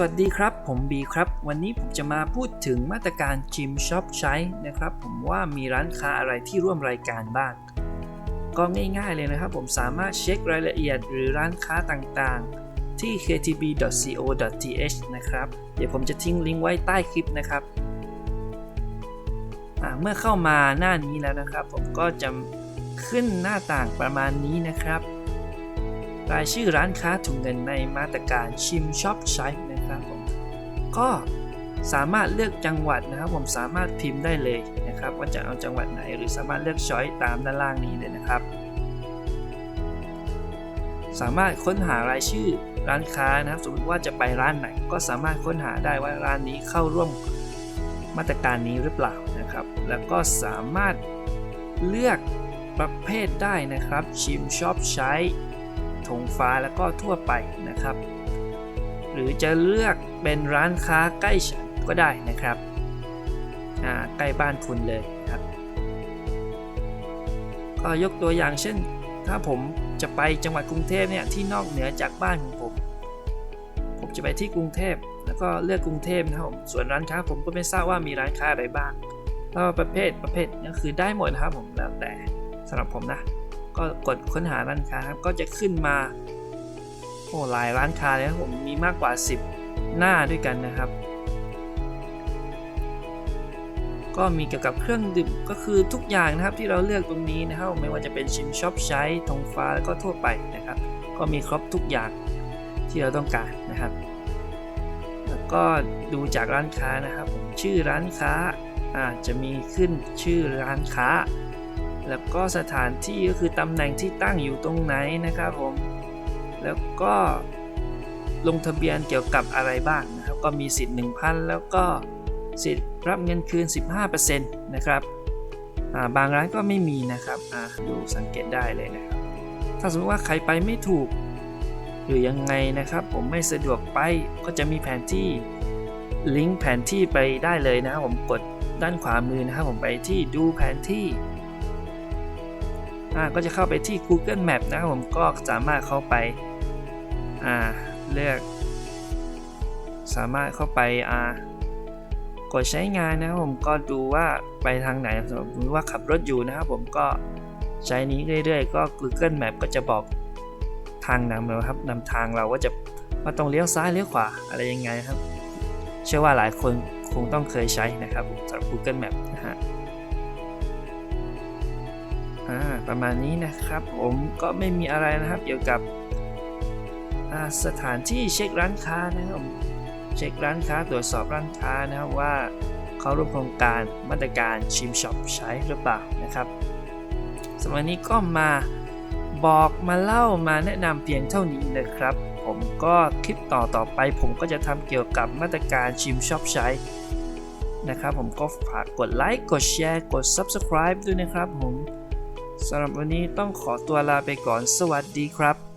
สวัสดีครับ ผมบีครับ วันนี้ผมจะมาพูดถึงมาตรการชิมช็อปใช้นะครับ ผมว่ามีร้านค้าอะไรที่ร่วมรายการบ้าง ก็ง่ายๆเลยนะครับ ผมสามารถเช็ครายละเอียดหรือร้านค้าต่างๆ ที่ ktb.co.th นะครับ เดี๋ยวผมจะทิ้งลิงก์ไว้ใต้คลิปนะครับ เมื่อเข้ามาหน้านี้แล้วนะครับ ผมก็จะขึ้นหน้าต่างประมาณนี้นะครับ รายชื่อร้านค้าถุงเงินในมาตรการชิมช็อปใช้ นะครับผมก็สามารถเลือกจังหวัดนะครับ ผมสามารถพิมพ์ได้เลยนะครับ ว่าจะเอาจังหวัดไหน หรือสามารถเลือกช้อยตามด้านล่างนี้เลยนะครับ สามารถค้นหารายชื่อร้านค้านะครับ สมมติว่าจะไปร้านไหน ก็สามารถค้นหาได้ว่าร้านนี้เข้าร่วมมาตรการนี้หรือเปล่านะครับ แล้วก็สามารถเลือกประเภทได้นะครับ ชิมช็อปใช้ธงฟ้าแล้วก็ทั่วไปนะครับ รือจะเลือกเป็นร้านค้าใกล้ฉันก็ได้นะครับใกล้บ้านคุณเลยครับ ก็ยกตัวอย่างเช่น ถ้าผมจะไปจังหวัดกรุงเทพเนี่ยที่นอกเหนือจากบ้านของผม ผมจะไปที่กรุงเทพแล้วก็เลือกกรุงเทพนะครับผมส่วนร้านค้าผมก็ไม่ทราบว่ามีร้านค้าอะไรบ้างแล้วประเภทประเภทก็คือได้หมดนะครับผมแล้วแต่สำหรับผมนะ ก็กดค้นหาร้านค้าครับก็จะขึ้นมา โอ้หลายร้านค้าเลยครับผมมีมากกว่า 10 หน้าด้วยกันนะครับ ก็มีเกี่ยวกับเครื่องดื่มก็คือทุกอย่างนะครับที่เราเลือกตรงนี้นะครับ ไม่ว่าจะเป็นชิมช็อปใช้ทงฟ้าแล้วก็ทั่วไปนะครับ ก็มีครบทุกอย่างที่เราต้องการนะครับ แล้วก็ดูจากร้านค้านะครับผมชื่อร้านค้าอาจจะมีขึ้นชื่อร้านค้า แล้วก็สถานที่ก็คือตำแหน่งที่ตั้งอยู่ตรงไหนนะครับผม แล้วก็ลงทะเบียนเกี่ยวกับอะไรบ้างนะครับ ก็มีสิทธิ์ 1,000 แล้วก็สิทธิ์รับเงินคืน 15%นะครับบางร้านก็ไม่มีนะครับดูสังเกตได้เลยนะครับ ถ้าสมมติว่าใครไปไม่ถูก หรือยังไงนะครับ ผมไม่สะดวกไปก็จะมีแผนที่ลิงก์แผนที่ไปได้เลยนะครับผมกดด้านขวามือนะครับผมไปที่ดูแผนที่ ก็จะเข้าไปที่ Google Map นะครับผมก็สามารถเข้าไปเลือก สามารถเข้าไปกดใช้งานนะครับผมก็ดูว่าไปทางไหนสมมติว่าขับรถอยู่นะครับผมก็ใช้นี้เรื่อยๆ ก็ Google Map ก็จะบอกทางนำเราครับนำทางเราว่าจะว่าต้องเลี้ยวซ้ายเลี้ยวขวาอะไรยังไงครับ เชื่อว่าหลายคนคงต้องเคยใช้นะครับสำหรับ Google Map นะฮะ ประมาณนี้นะครับ ผมก็ไม่มีอะไรนะครับเกี่ยวกับสถานที่เช็คร้านค้านะครับเช็คร้านค้าตรวจสอบร้านค้านะครับว่าเขาร่วมโครงการมาตรการชิมช็อปใช้หรือเปล่านะครับสำหรับนี้ก็มาบอกมาเล่ามาแนะนำเพียงเท่านี้นะครับ ผมก็คลิปต่อต่อไป ผมก็จะทำเกี่ยวกับมาตรการชิมช็อปใช้นะครับ ผมก็ฝากกดไลค์กดแชร์กด Subscribe ด้วยนะครับผม สำหรับวันนี้ต้องขอตัวลาไปก่อนสวัสดีครับ